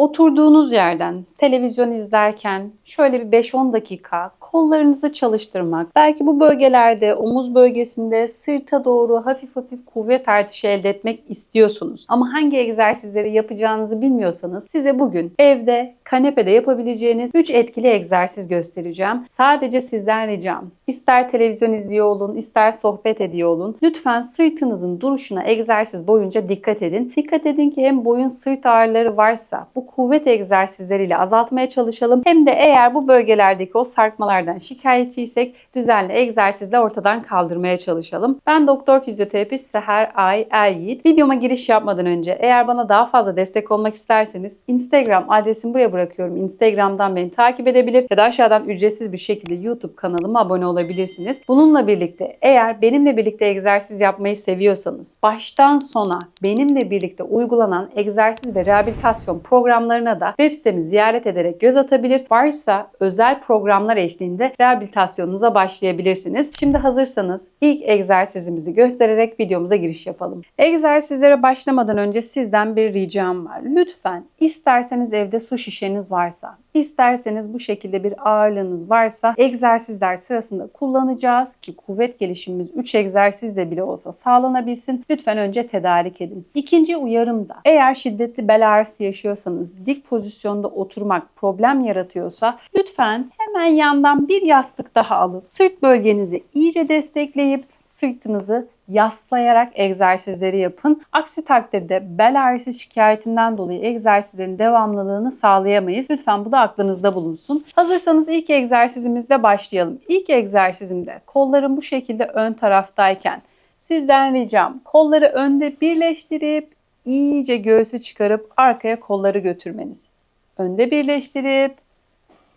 Oturduğunuz yerden televizyon izlerken şöyle bir 5-10 dakika kollarınızı çalıştırmak, belki bu bölgelerde omuz bölgesinde sırta doğru hafif hafif kuvvet artışı elde etmek istiyorsunuz. Ama hangi egzersizleri yapacağınızı bilmiyorsanız size bugün evde, kanepede yapabileceğiniz 3 etkili egzersiz göstereceğim. Sadece sizden ricam ister televizyon izliyor olun, ister sohbet ediyor olun. Lütfen sırtınızın duruşuna egzersiz boyunca dikkat edin. Dikkat edin ki hem boyun sırt ağrıları varsa bu kuvvet egzersizleriyle azaltmaya çalışalım. Hem de eğer bu bölgelerdeki o sarkmalardan şikayetçiysek düzenli egzersizle ortadan kaldırmaya çalışalım. Ben doktor fizyoterapist Seher Ay Er Yiğit. Videoma giriş yapmadan önce eğer bana daha fazla destek olmak isterseniz Instagram adresimi buraya bırakıyorum. Instagram'dan beni takip edebilir ya da aşağıdan ücretsiz bir şekilde YouTube kanalıma abone olabilirsiniz. Bununla birlikte eğer benimle birlikte egzersiz yapmayı seviyorsanız baştan sona benimle birlikte uygulanan egzersiz ve rehabilitasyon programlarına da web sitemi ziyaret ederek göz atabilir. Varsa özel programlar eşliğinde rehabilitasyonunuza başlayabilirsiniz. Şimdi hazırsanız ilk egzersizimizi göstererek videomuza giriş yapalım. Egzersizlere başlamadan önce sizden bir ricam var. Lütfen isterseniz evde su şişeniz varsa, isterseniz bu şekilde bir ağırlığınız varsa egzersizler sırasında kullanacağız ki kuvvet gelişimimiz 3 egzersizle bile olsa sağlanabilsin. Lütfen önce tedarik edin. İkinci uyarım da eğer şiddetli bel ağrısı yaşıyorsanız dik pozisyonda oturmak problem yaratıyorsa lütfen hemen yandan bir yastık daha alıp sırt bölgenizi iyice destekleyip sırtınızı yaslayarak egzersizleri yapın. Aksi takdirde bel ağrısı şikayetinden dolayı egzersizlerin devamlılığını sağlayamayız. Lütfen bu da aklınızda bulunsun. Hazırsanız ilk egzersizimizle başlayalım. İlk egzersizimde kollarım bu şekilde ön taraftayken sizden ricam kolları önde birleştirip iyice göğsü çıkarıp arkaya kolları götürmeniz. Önde birleştirip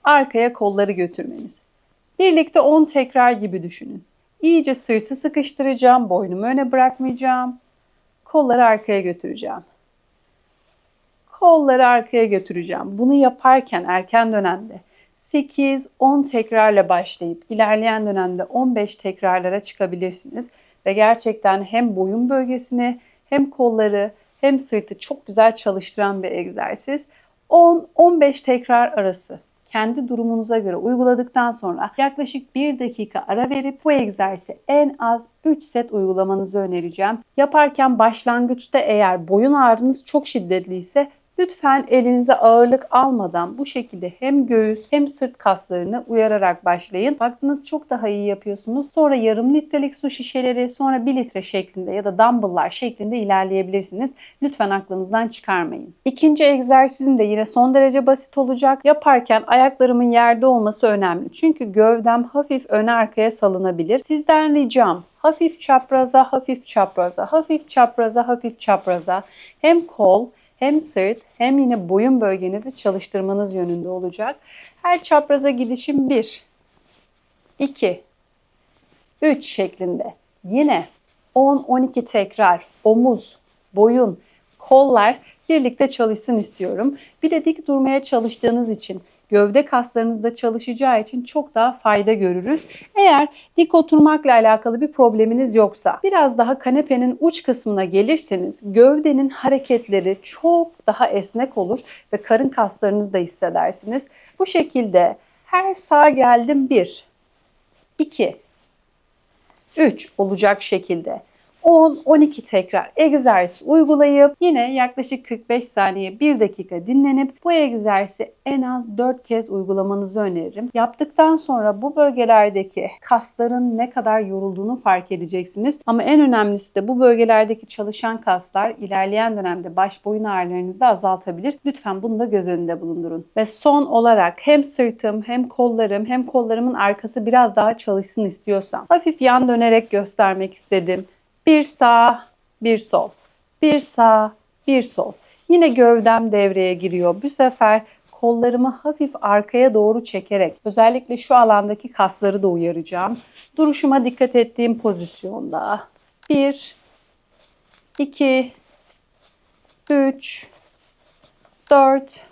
arkaya kolları götürmeniz. Birlikte 10 tekrar gibi düşünün. İyice sırtı sıkıştıracağım, boynumu öne bırakmayacağım. Kolları arkaya götüreceğim. Kolları arkaya götüreceğim. Bunu yaparken erken dönemde 8-10 tekrarla başlayıp ilerleyen dönemde 15 tekrarlara çıkabilirsiniz. Ve gerçekten hem boyun bölgesini hem kolları hem sırtı çok güzel çalıştıran bir egzersiz. 10-15 tekrar arası kendi durumunuza göre uyguladıktan sonra yaklaşık 1 dakika ara verip bu egzersizi en az 3 set uygulamanızı önereceğim. Yaparken başlangıçta eğer boyun ağrınız çok şiddetliyse Lütfen elinize ağırlık almadan bu şekilde hem göğüs hem sırt kaslarını uyararak başlayın. Baktınız çok daha iyi yapıyorsunuz. Sonra yarım litrelik su şişeleri, sonra 1 litre şeklinde ya da dumbbell'lar şeklinde ilerleyebilirsiniz. Lütfen aklınızdan çıkarmayın. İkinci egzersizin de yine son derece basit olacak. Yaparken ayaklarımın yerde olması önemli. Çünkü gövdem hafif öne arkaya salınabilir. Sizden ricam hafif çapraza, hafif çapraza, hafif çapraza, hafif çapraza hem kol hem sırt hem yine boyun bölgenizi çalıştırmanız yönünde olacak. Her çapraza gidişim 1, 2, 3 şeklinde. Yine 10-12 tekrar omuz, boyun, kollar birlikte çalışsın istiyorum. Bir de dik durmaya çalıştığınız için gövde kaslarınız da çalışacağı için çok daha fayda görürüz. Eğer dik oturmakla alakalı bir probleminiz yoksa biraz daha kanepenin uç kısmına gelirseniz gövdenin hareketleri çok daha esnek olur ve karın kaslarınızı da hissedersiniz. Bu şekilde her sağ geldim 1, 2, 3 olacak şekilde 10-12 tekrar egzersiz uygulayıp yine yaklaşık 45 saniye 1 dakika dinlenip bu egzersizi en az 4 kez uygulamanızı öneririm. Yaptıktan sonra bu bölgelerdeki kasların ne kadar yorulduğunu fark edeceksiniz. Ama en önemlisi de bu bölgelerdeki çalışan kaslar ilerleyen dönemde baş boyun ağrılarınızı da azaltabilir. Lütfen bunu da göz önünde bulundurun. Ve son olarak hem sırtım hem kollarım hem kollarımın arkası biraz daha çalışsın istiyorsam hafif yan dönerek göstermek istedim. Bir sağ, bir sol. Bir sağ, bir sol. Yine gövdem devreye giriyor. Bu sefer kollarımı hafif arkaya doğru çekerek özellikle şu alandaki kasları da uyaracağım. Duruşuma dikkat ettiğim pozisyonda. 1 2 3 4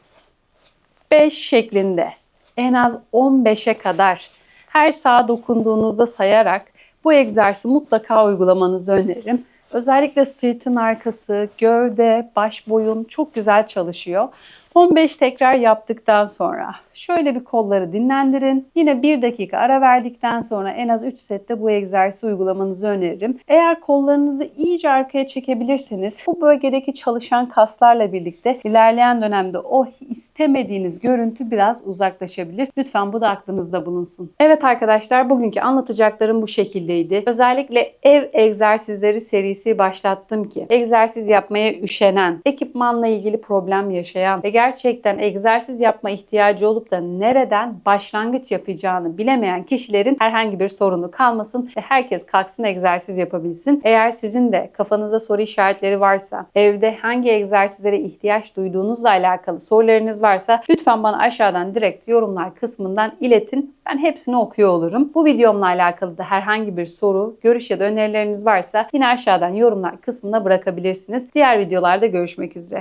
5 şeklinde en az 15'e kadar her sağa dokunduğunuzda sayarak bu egzersizi mutlaka uygulamanızı öneririm. Özellikle sırtın arkası, gövde, baş boyun çok güzel çalışıyor. 15 tekrar yaptıktan sonra şöyle bir kolları dinlendirin. Yine 1 dakika ara verdikten sonra en az 3 sette bu egzersizi uygulamanızı öneririm. Eğer kollarınızı iyice arkaya çekebilirseniz bu bölgedeki çalışan kaslarla birlikte ilerleyen dönemde o istemediğiniz görüntü biraz uzaklaşabilir. Lütfen bu da aklınızda bulunsun. Evet arkadaşlar bugünkü anlatacaklarım bu şekildeydi. Özellikle ev egzersizleri serisi başlattım ki egzersiz yapmaya üşenen, ekipmanla ilgili problem yaşayan ve gerçekten egzersiz yapma ihtiyacı olup da nereden başlangıç yapacağını bilemeyen kişilerin herhangi bir sorunu kalmasın ve herkes kalksın egzersiz yapabilsin. Eğer sizin de kafanızda soru işaretleri varsa, evde hangi egzersizlere ihtiyaç duyduğunuzla alakalı sorularınız varsa lütfen bana aşağıdan direkt yorumlar kısmından iletin. Ben hepsini okuyor olurum. Bu videomla alakalı da herhangi bir soru, görüş ya da önerileriniz varsa yine aşağıdan yorumlar kısmına bırakabilirsiniz. Diğer videolarda görüşmek üzere.